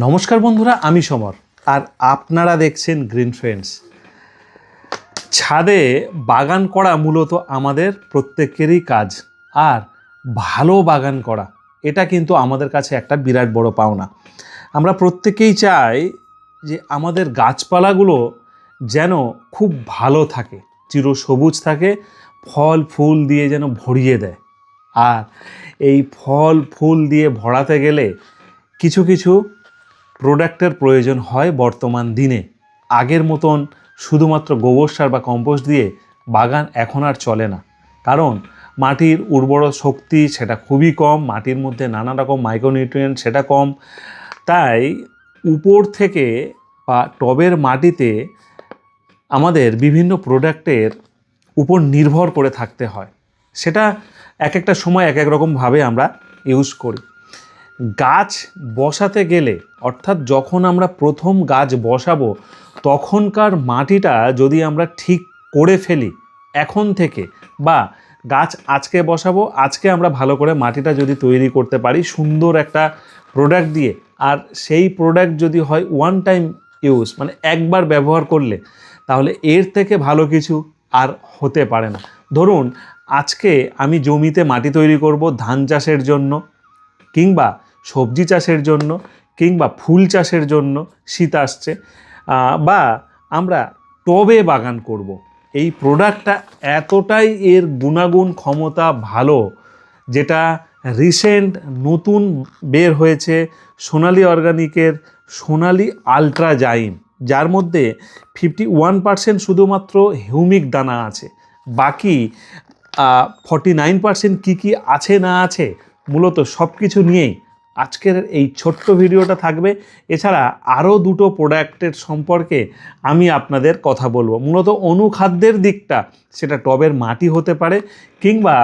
নমস্কার বন্ধুরা, আমি সমর। আর আপনারা দেখছেন গ্রিন ফ্রেন্ডস ছাদে বাগান করা মূলত আমাদের প্রত্যেকেরই কাজ, আর ভালো বাগান করা, এটা কিন্তু আমাদের কাছে একটা বিরাট বড় পাওনা। আমরা প্রত্যেকেই চাই যে আমাদের গাছপালাগুলো যেন খুব ভালো থাকে চিরসবুজ থাকে, ফল ফুল দিয়ে যেন ভরিয়ে দেয়। আর এই ফল ফুল দিয়ে ভরাতে গেলে কিছু কিছু প্রোডাক্টের প্রয়োজন হয় বর্তমান দিনে। আগের মতন শুধুমাত্র গোবর সার বা কম্পোস্ট দিয়ে বাগান এখন আর চলে না। কারণ মাটির উর্বর শক্তি সেটা খুবই কম, মাটির মধ্যে নানা রকম মাইক্রোনিউট্রিয়েন্ট সেটা কম। তাই উপর থেকে বা টবের মাটিতে আমাদের বিভিন্ন প্রোডাক্টের উপর নির্ভর করে থাকতে হয়। সেটা এক একটা সময় এক এক রকমভাবে আমরা ইউজ করি। গাছ বসাতে গেলে, অর্থাৎ যখন আমরা প্রথম গাছ বসাবো, তখনকার মাটিটা যদি আমরা ঠিক করে ফেলি এখন থেকে, বা গাছ আজকে বসাবো, আজকে আমরা ভালো করে মাটিটা যদি তৈরি করতে পারি, সুন্দর একটা প্রোডাক্ট দিয়ে, আর সেই প্রোডাক্ট যদি হয় ওয়ান টাইম ইউজ মানে একবার ব্যবহার করলে, তাহলে এর থেকে ভালো কিছু আর হতে পারে না। ধরুন, আজকে আমি জমিতে মাটি তৈরি করব ধান চাষের জন্য, কিংবা সবজি চাষের জন্য কিংবা ফুল চাষের জন্য শীত আসছে বা আমরা টবে বাগান করব। এই প্রোডাক্টটা এতটাই এর গুণাগুণ ক্ষমতা ভালো যেটা রিসেন্ট নতুন বের হয়েছে সোনালি অর্গানিকের সোনালি আলট্রাজাইম যার মধ্যে ফিফটি ওয়ান পার্সেন্ট শুধুমাত্র হিউমিক দানা আছে বাকি ফর্টি নাইন পার্সেন্ট কী কী আছে না আছে মূলত সব কিছু নিয়েই আজকের এই ছোট্ট ভিডিওটা থাকবে। এছাড়া আরও দুটো প্রোডাক্টের সম্পর্কে আমি আপনাদের কথা বলব। মূলত অনুখাদ্যের দিকটা সেটা টবের মাটি হতে পারে কিংবা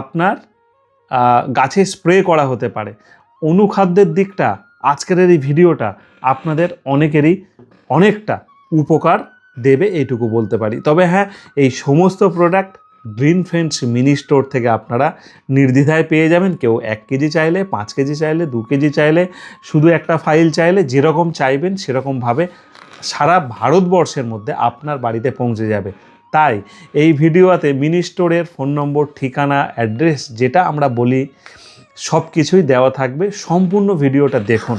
আপনার গাছে স্প্রে করা হতে পারে। অনুখাদ্যের দিকটা আজকের এই ভিডিওটা আপনাদের অনেকেরই অনেকটা উপকার দেবে, এইটুকু বলতে পারি। তবে হ্যাঁ এই সমস্ত product green friends mini store থেকে আপনারা নির্দ্বিধায় পেয়ে যাবেন। কেউ এক কেজি চাইলে, পাঁচ কেজি চাইলে, দু কেজি চাইলে, শুধু একটা ফাইল চাইলে, যেরকম চাইবেন, সেরকমভাবে সারা ভারতবর্ষের মধ্যে আপনার বাড়িতে পৌঁছে যাবে। তাই এই ভিডিওতে মিনি স্টোরের ফোন নম্বর, ঠিকানা, অ্যাড্রেস যেটা আমরা বলি সব কিছুই দেওয়া থাকবে। সম্পূর্ণ ভিডিওটা দেখুন।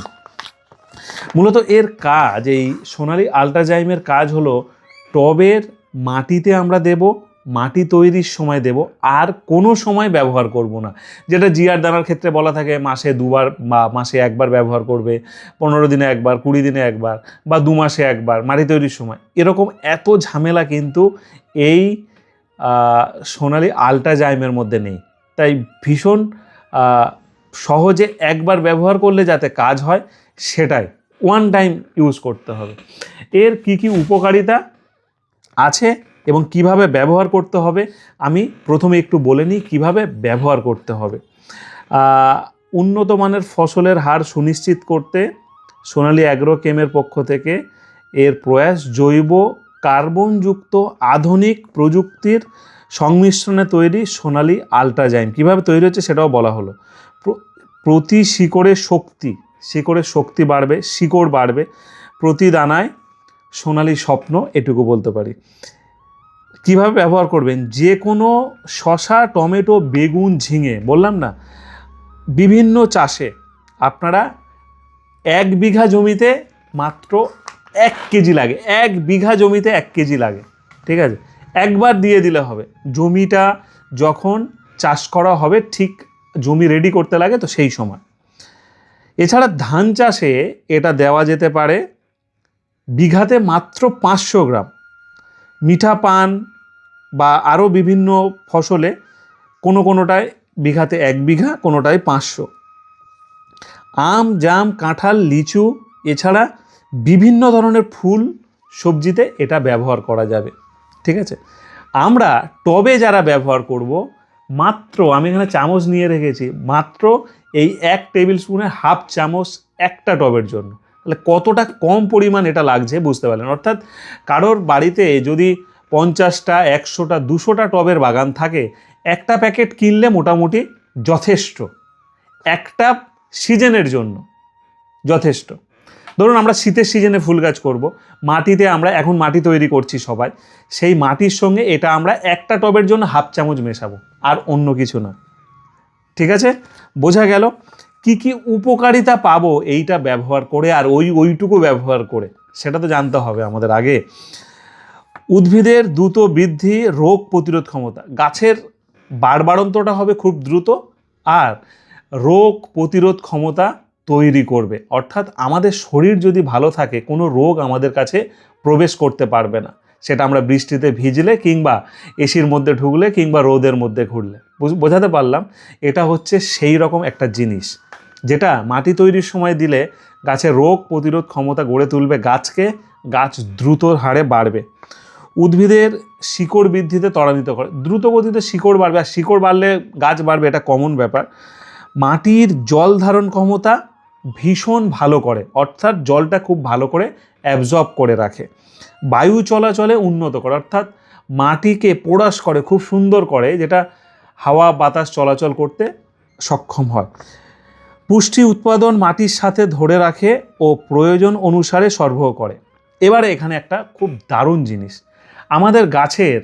মূলত এর কাজ, এই সোনালি আলট্রাজাইমের কাজ হলো টবের মাটিতে আমরা দেব মাটি তৈরির সময় দেব, আর কোনো সময় ব্যবহার করব না। যেটা জিয়ার দানার ক্ষেত্রে বলা থাকে, মাসে দুবার বা মাসে একবার ব্যবহার করবে, পনেরো দিনে একবার, কুড়ি দিনে একবার বা দু মাসে একবার মাটি তৈরির সময়। এরকম এত ঝামেলা কিন্তু এই সোনালি আলট্রাজাইমের মধ্যে নেই। তাই ভীষণ সহজে একবার ব্যবহার করলে যাতে কাজ হয়, সেটাই ওয়ান টাইম ইউজ করতে হবে। এর কি কি উপকারিতা আছে? এবং কীভাবে ব্যবহার করতে হবে, আমি প্রথমে একটু বলে নিই কীভাবে ব্যবহার করতে হবে। উন্নত মানের ফসলের হার সুনিশ্চিত করতে সোনালী অ্যাগ্রোকেমের পক্ষ থেকে এর প্রয়াস জৈব কার্বনযুক্ত আধুনিক প্রযুক্তির সংমিশ্রণে তৈরি সোনালী আলট্রাজাইম। কীভাবে তৈরি হচ্ছে সেটাও বলা হলো। প্রতি শিকড়ে শক্তি শিকড়ে শক্তি বাড়বে, শিকড় বাড়বে। প্রতি দানায় সোনালী স্বপ্ন, এটুকু বলতে পারি। কীভাবে ব্যবহার করবেন? যে কোনো শশা টমেটো, বেগুন, ঝিঙে, বললাম না, বিভিন্ন চাষে আপনারা এক বিঘা জমিতে মাত্র এক কেজি লাগে। এক বিঘা জমিতে এক কেজি লাগে। ঠিক আছে? একবার দিয়ে দিলে হবে। জমিটা যখন চাষ করা হবে, ঠিক জমি রেডি করতে লাগে তো সেই সময়। এছাড়া ধান চাষে এটা দেওয়া যেতে পারে বিঘাতে মাত্র পাঁচশো গ্রাম। মিঠা পান বা আরও বিভিন্ন ফসলে কোনো কোনোটায় বিঘাতে এক বিঘা, কোনোটায় পাঁচশো। আম, জাম, কাঁঠাল, লিচু এছাড়া বিভিন্ন ধরনের ফুল সবজিতে এটা ব্যবহার করা যাবে। ঠিক আছে? আমরা টবে যারা ব্যবহার করব, মাত্র আমি এখানে চামচ নিয়ে রেখেছি, মাত্র এই এক টেবিল স্পুনের হাফ চামচ একটা টবের জন্য। তাহলে কতটা কম পরিমাণ এটা লাগছে বুঝতে পারলেন? অর্থাৎ কারোর বাড়িতে যদি পঞ্চাশটা, একশোটা, দুশোটা টবের বাগান থাকে। একটা প্যাকেট কিনলে মোটামুটি যথেষ্ট। একটা সিজনের জন্য যথেষ্ট। ধরুন আমরা শীতের সিজনে ফুল গাছ করব। মাটিতে আমরা, এখন মাটি তৈরি করছি সবাই। সেই মাটির সঙ্গে এটা আমরা একটা টবের জন্য হাফ চামচ মেশাবো, আর অন্য কিছু না। ঠিক আছে? বোঝা গেল? কি কি উপকারিতা পাবো এইটা ব্যবহার করে, আর ওই, ওইটুকু ব্যবহার করে, সেটা তো জানতে হবে আমাদের আগে। উদ্ভিদের দ্রুত বৃদ্ধি, রোগ প্রতিরোধ ক্ষমতা। গাছের বাড়বাড়ন্তটা হবে খুব দ্রুত আর রোগ প্রতিরোধ ক্ষমতা তৈরি করবে। অর্থাৎ আমাদের শরীর যদি ভালো থাকে, কোনো রোগ আমাদের কাছে প্রবেশ করতে পারবে না। সেটা আমরা বৃষ্টিতে ভিজলে কিংবা এসির মধ্যে ঢুকলে কিংবা রোদের মধ্যে ঘুরলে। বুঝ- বোঝাতে পারলাম? এটা হচ্ছে সেই রকম একটা জিনিস, যেটা মাটি তৈরির সময় দিলে গাছে রোগ প্রতিরোধ ক্ষমতা গড়ে তুলবে, গাছকে গাছ দ্রুত হারে বাড়বে। উদ্ভিদের শিকড় বৃদ্ধিতে ত্বরান্বিত করে। দ্রুত গতিতে শিকড় বাড়বে, আর শিকড় বাড়লে গাছ বাড়বে, এটা কমন ব্যাপার। মাটির জল ধারণ ক্ষমতা ভীষণ ভালো করে, অর্থাৎ জলটা খুব ভালো করে অ্যাবজর্ব করে রাখে। বায়ু চলাচলে উন্নত করে, অর্থাৎ মাটিকে পোড়াশ করে, খুব সুন্দর করে, যেটা হাওয়া, বাতাস চলাচল করতে সক্ষম হয়। পুষ্টি উৎপাদন মাটির সাথে ধরে রাখে ও প্রয়োজন অনুসারে সরবরাহ করে। এবারে এখানে একটা খুব দারুণ জিনিস। আমাদের গাছের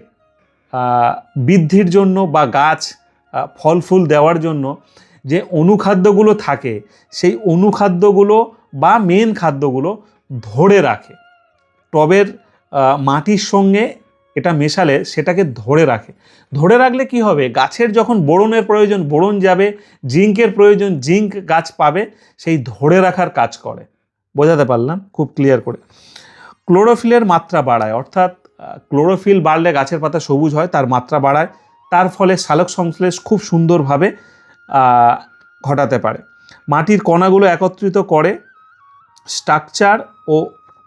বৃদ্ধির জন্য বা গাছ ফল ফুল দেওয়ার জন্য যে অনুখাদ্যগুলো থাকে, সেই অনুখাদ্যগুলো বা মেন খাদ্যগুলো ধরে রাখে। টবের মাটির সঙ্গে এটা মেশালে সেটাকে ধরে রাখে। ধরে রাখলে কি হবে? গাছের যখন বোরনের প্রয়োজন, বোরন যাবে, জিঙ্কের প্রয়োজন, জিঙ্ক গাছ পাবে, সেই ধরে রাখার কাজ করে। বোঝাতে পারলাম? খুব ক্লিয়ার করে। ক্লোরোফিলের মাত্রা বাড়ায়, অর্থাৎ ক্লোরোফিল বাড়লে গাছের পাতা সবুজ হয়, তার মাত্রা বাড়ায়, তার ফলে সালোক সংশ্লেষ খুব সুন্দরভাবে ঘটাতে পারে। মাটির কণাগুলো একত্রিত করে স্ট্রাকচার ও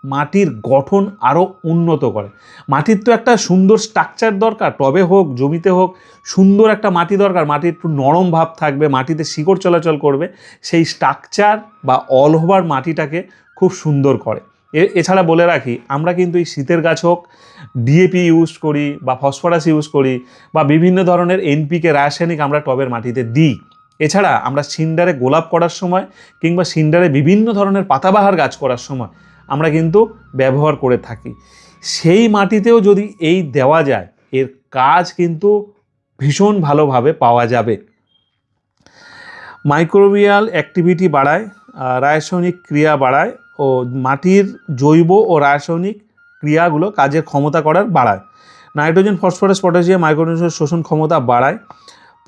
মাটির গঠন আরও উন্নত করে। মাটির তো একটা সুন্দর স্ট্রাকচার দরকার, টবে হোক, জমিতে হোক, সুন্দর একটা মাটি দরকার, মাটির একটু নরম ভাব থাকবে, মাটিতে শিকড় চলাচল করবে, সেই স্ট্রাকচার বা অল ওভার মাটিটাকে খুব সুন্দর করে। এছাড়া বলে রাখি, আমরা কিন্তু এই শীতের গাছ হোক ডিএপি ইউজ করি বা ফসফরাস ইউজ করি বা বিভিন্ন ধরনের এনপিকে রাসায়নিক আমরা টবের মাটিতে দিই। এছাড়া আমরা সিন্ডারে গোলাপ করার সময় কিংবা সিন্ডারে বিভিন্ন ধরনের পাতাবাহার গাছ করার সময় আমরা কিন্তু ব্যবহার করে থাকি। সেই মাটিতেও যদি এই দেওয়া যায়, এর কাজ কিন্তু ভীষণ ভালোভাবে পাওয়া যাবে। মাইক্রোবিয়াল অ্যাক্টিভিটি বাড়ায় রাসায়নিক ক্রিয়া বাড়ায় ও মাটির জৈব ও রাসায়নিক ক্রিয়াগুলো কাজের ক্ষমতা করার বাড়ায়। নাইট্রোজেন, ফসফরাস, পটাশিয়াম মাইক্রোনিউট্রিয়েন্টের শোষণ ক্ষমতা বাড়ায়।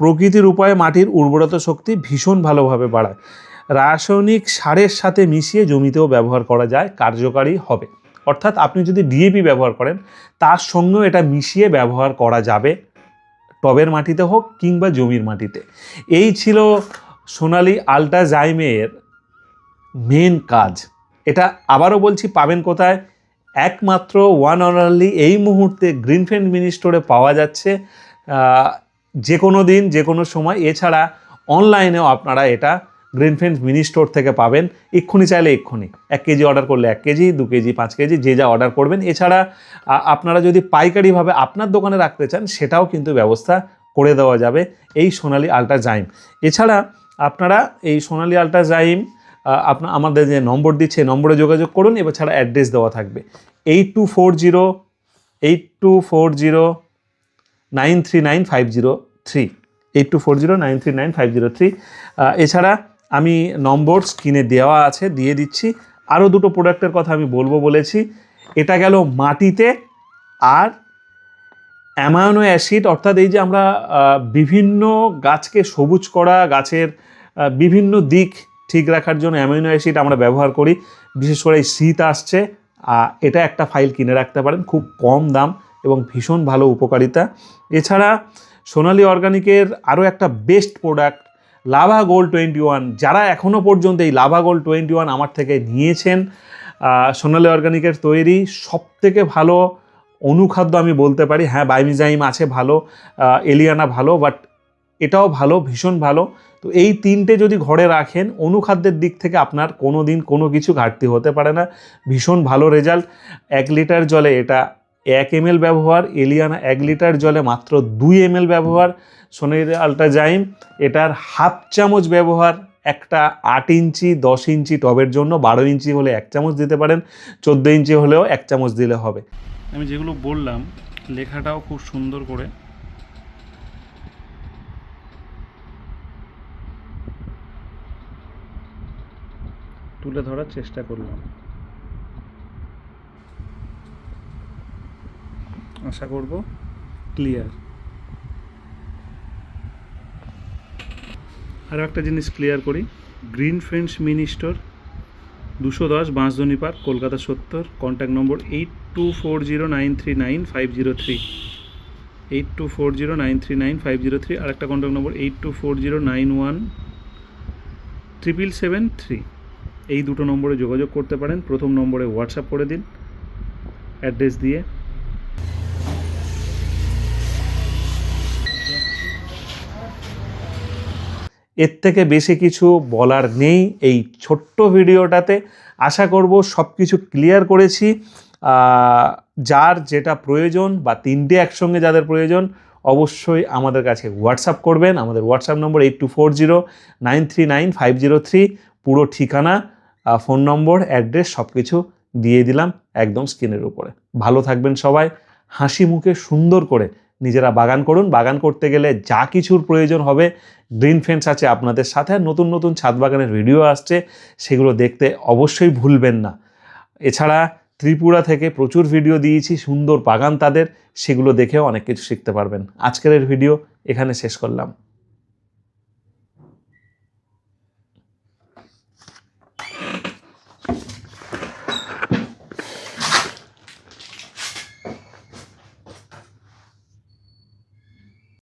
প্রকৃতির উপায়ে মাটির উর্বরতা শক্তি ভীষণ ভালোভাবে বাড়ায়। রাসায়নিক সারের সাথে মিশিয়ে জমিতেও ব্যবহার করা যায়, কার্যকারী হবে। অর্থাৎ আপনি যদি ডিএপি ব্যবহার করেন, তার সঙ্গেও এটা মিশিয়ে ব্যবহার করা যাবে, টবের মাটিতে হোক কিংবা জমির মাটিতে। এই ছিল সোনালি আল্ট্রাজাইমের মেন কাজ। এটা আবারও বলছি, পাবেন কোথায়? একমাত্র ওয়ান অনারলি এই মুহূর্তে গ্রিনফিল্ড মিনি স্টোরে পাওয়া যাচ্ছে। যে কোনো দিন, যে কোনো সময়। এছাড়া অনলাইনেও আপনারা এটা গ্রিনফিল্ড মিনি স্টোর থেকে পাবেন। এক্ষুনি চাইলে এক্ষুনি। এক কেজি অর্ডার করলে এক কেজি, দু কেজি, পাঁচ কেজি, যে যা অর্ডার করবেন। এছাড়া আপনারা যদি পাইকারিভাবে আপনার দোকানে রাখতে চান, সেটাও কিন্তু ব্যবস্থা করে দেওয়া যাবে এই সোনালি আল্ট্রাজাইম এছাড়া আপনারা এই সোনালি আল্ট্রাজাইম আপনার আমাদের যে নম্বর দিচ্ছে নম্বরে যোগাযোগ করুন, এবার ছাড়া অ্যাড্রেস দেওয়া থাকবে। Eight two four zero, eight two four zero, nine three nine five zero three. Eight two four zero, nine three nine five zero three. এছাড়া আমি নম্বর স্ক্রিনে দেওয়া আছে, দিয়ে দিচ্ছি। আরও দুটো প্রোডাক্টের কথা আমি বলব বলেছি। এটা গেল মাটিতে আর অ্যামায়নো অ্যাসিড, অর্থাৎ এই যে আমরা বিভিন্ন গাছকে সবুজ করা, গাছের বিভিন্ন দিক ঠিক রাখার জন্য অ্যামিনো অ্যাসিড আমরা ব্যবহার করি। বিশেষ করে এই শীত আসছে এটা একটা ফাইল কিনে রাখতে পারেন, খুব কম দাম এবং ভীষণ ভালো উপকারিতা। এছাড়া সোনালি অর্গানিকের আরও একটা best product, lava gold twenty one. যারা এখনও পর্যন্ত এই লাভা গোল্ড টোয়েন্টি ওয়ান আমার থেকে নিয়েছেন সোনালি অর্গানিকের তৈরি সব থেকে ভালো অনুখাদ্য আমি বলতে পারি হ্যাঁ বাইমিজাইম আছে ভালো এলিয়ানা ভালো, বাট এটাও ভালো, ভীষণ ভালো। তো এই তিনটে যদি ঘরে রাখেন, অনুখাদ্যের দিক থেকে আপনার কোনো দিন কোনো কিছু ঘাটতি হতে পারে না। ভীষণ ভালো রেজাল্ট এক লিটার জলে এটা এক এম ব্যবহার, এলিয়ানা এক লিটার জলে মাত্র দুই এম ব্যবহার, সোনের আল্ট্রাজাইম এটার হাফ চামচ ব্যবহার, একটা আট ইঞ্চি, দশ ইঞ্চি টবের জন্য, বারো ইঞ্চি হলে এক চামচ দিতে পারেন, চোদ্দ ইঞ্চি হলেও এক চামচ দিলে হবে। আমি যেগুলো বললাম, লেখাটাও খুব সুন্দর করে তুলে ধরার চেষ্টা করলাম। আশা করব ক্লিয়ার আরও একটা জিনিস ক্লিয়ার করি। গ্রিন ফ্রেন্ডস মিনি স্টোর, দুশো দশ বাঁশদনি পার্ক, কলকাতা সত্তর contact number eight two four zero nine three nine five zero three eight two four zero nine three nine five zero three আরেকটা contact number eight two four zero nine one triple seven three এই দুটো নম্বরে যোগাযোগ করতে পারেন। প্রথম নম্বরে WhatsApp করে দিন। অ্যাড্রেস দিয়ে। এর থেকে বেশি কিছু বলার নেই। এই ছোট্ট ভিডিওটাতে আশা করব সব কিছু ক্লিয়ার করেছি। যার যেটা প্রয়োজন বা তিনটে একসঙ্গে যাদের প্রয়োজন, অবশ্যই আমাদের কাছে হোয়াটসঅ্যাপ করবেন। আমাদের WhatsApp number eight two four zero nine three nine five zero three পুরো ঠিকানা ফোন নম্বর, অ্যাড্রেস সব কিছু দিয়ে দিলাম একদম স্ক্রিনের উপরে। ভালো থাকবেন সবাই, হাসি মুখে সুন্দর করে নিজেরা বাগান করুন। বাগান করতে গেলে যা কিছুর প্রয়োজন হবে, গ্রিন ফেন্স আছে আপনাদের সাথে। নতুন নতুন ছাদ বাগানের ভিডিও আসছে, সেগুলো দেখতে অবশ্যই ভুলবেন না। এছাড়া ত্রিপুরা থেকে প্রচুর ভিডিও দিয়েছি, সুন্দর বাগান তাদের, সেগুলো দেখেও অনেক কিছু শিখতে পারবেন। আজকের ভিডিও এখানে শেষ করলাম।